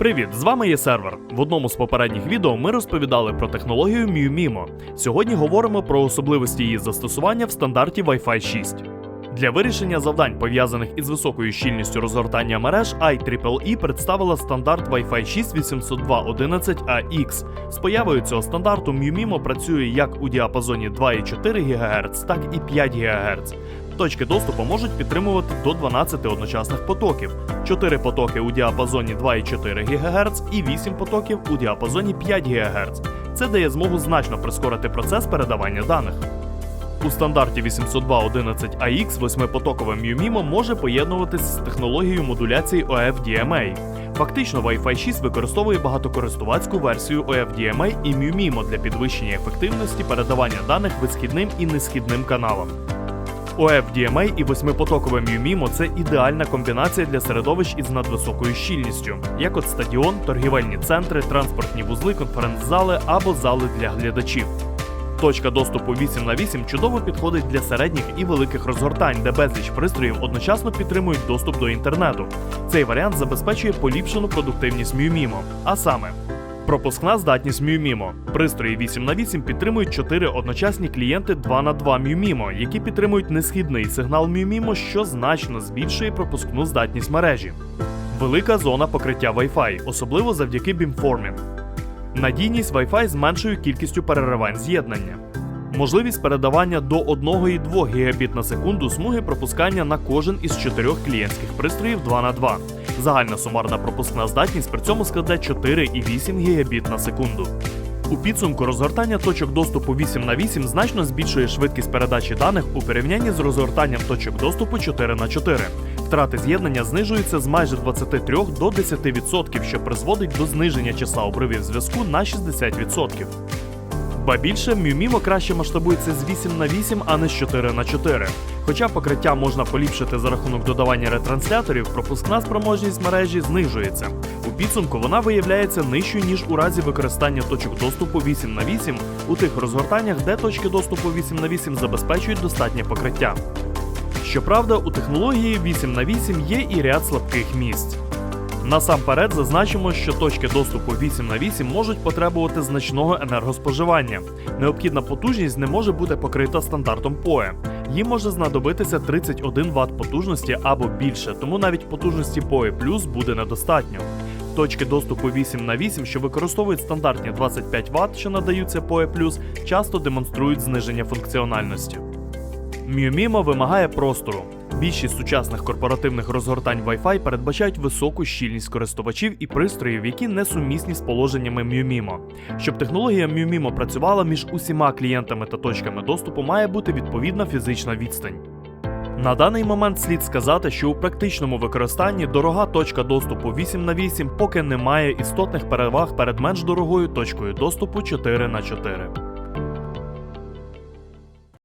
Привіт, з вами є сервер. В одному з попередніх відео ми розповідали про технологію MiuMimo. Сьогодні говоримо про особливості її застосування в стандарті Wi-Fi 6. Для вирішення завдань, пов'язаних із високою щільністю розгортання мереж, IEEE представила стандарт Wi-Fi 6 802.11ax. З появою цього стандарту MiuMimo працює як у діапазоні 2,4 ГГц, так і 5 ГГц. Точки доступу можуть підтримувати до 12 одночасних потоків, 4 потоки у діапазоні 2,4 ГГц і 8 потоків у діапазоні 5 ГГц. Це дає змогу значно прискорити процес передавання даних. У стандарті 802.11ax восьмипотокове MiuMimo може поєднуватися з технологією модуляції OFDMA. Фактично, Wi-Fi 6 використовує багатокористувацьку версію OFDMA і MiuMimo для підвищення ефективності передавання даних висхідним і несхідним каналам. OFDMA і восьмипотокове MiuMimo – це ідеальна комбінація для середовищ із надвисокою щільністю, як от стадіон, торгівельні центри, транспортні вузли, конференц-зали або зали для глядачів. Точка доступу 8 на 8 чудово підходить для середніх і великих розгортань, де безліч пристроїв одночасно підтримують доступ до інтернету. Цей варіант забезпечує поліпшену продуктивність MiuMimo, а саме Пропускна здатність MiuMimo. Пристрої 8 на 8 підтримують 4 одночасні клієнти 2 на 2 MiuMimo, які підтримують несхідний сигнал MiuMimo, що значно збільшує пропускну здатність мережі. Велика зона покриття Wi-Fi, особливо завдяки бімформі. Надійність Wi-Fi з меншою кількістю переривань з'єднання. Можливість передавання до 1,2 Гбіт на секунду смуги пропускання на кожен із чотирьох клієнтських пристроїв 2 на 2 Загальна сумарна пропускна здатність при цьому складе 4,8 Гбіт на секунду. У підсумку розгортання точок доступу 8 на 8 значно збільшує швидкість передачі даних у порівнянні з розгортанням точок доступу 4 на 4 Втрати з'єднання знижуються з майже 23 до 10%, що призводить до зниження числа обривів зв'язку на 60%. Ба більше, MiuMimo краще масштабується з 8 на 8, а не з 4 на 4. Хоча покриття можна поліпшити за рахунок додавання ретрансляторів, пропускна спроможність мережі знижується. У підсумку вона виявляється нижчою, ніж у разі використання точок доступу 8 на 8 у тих розгортаннях, де точки доступу 8 на 8 забезпечують достатнє покриття. Щоправда, у технології 8 на 8 є і ряд слабких місць. Насамперед зазначимо, що точки доступу 8 на 8 можуть потребувати значного енергоспоживання. Необхідна потужність не може бути покрита стандартом PoE. Їм може знадобитися 31 Вт потужності або більше, тому навіть потужності PoE Plus буде недостатньо. Точки доступу 8 на 8, що використовують стандартні 25 Вт, що надаються PoE+, часто демонструють зниження функціональності. MiuMimo вимагає простору. Більшість сучасних корпоративних розгортань Wi-Fi передбачають високу щільність користувачів і пристроїв, які несумісні з положеннями MiuMimo. Щоб технологія MiuMimo працювала між усіма клієнтами та точками доступу, має бути відповідна фізична відстань. На даний момент слід сказати, що у практичному використанні дорога точка доступу 8 на 8 поки не має істотних переваг перед менш дорогою точкою доступу 4 на 4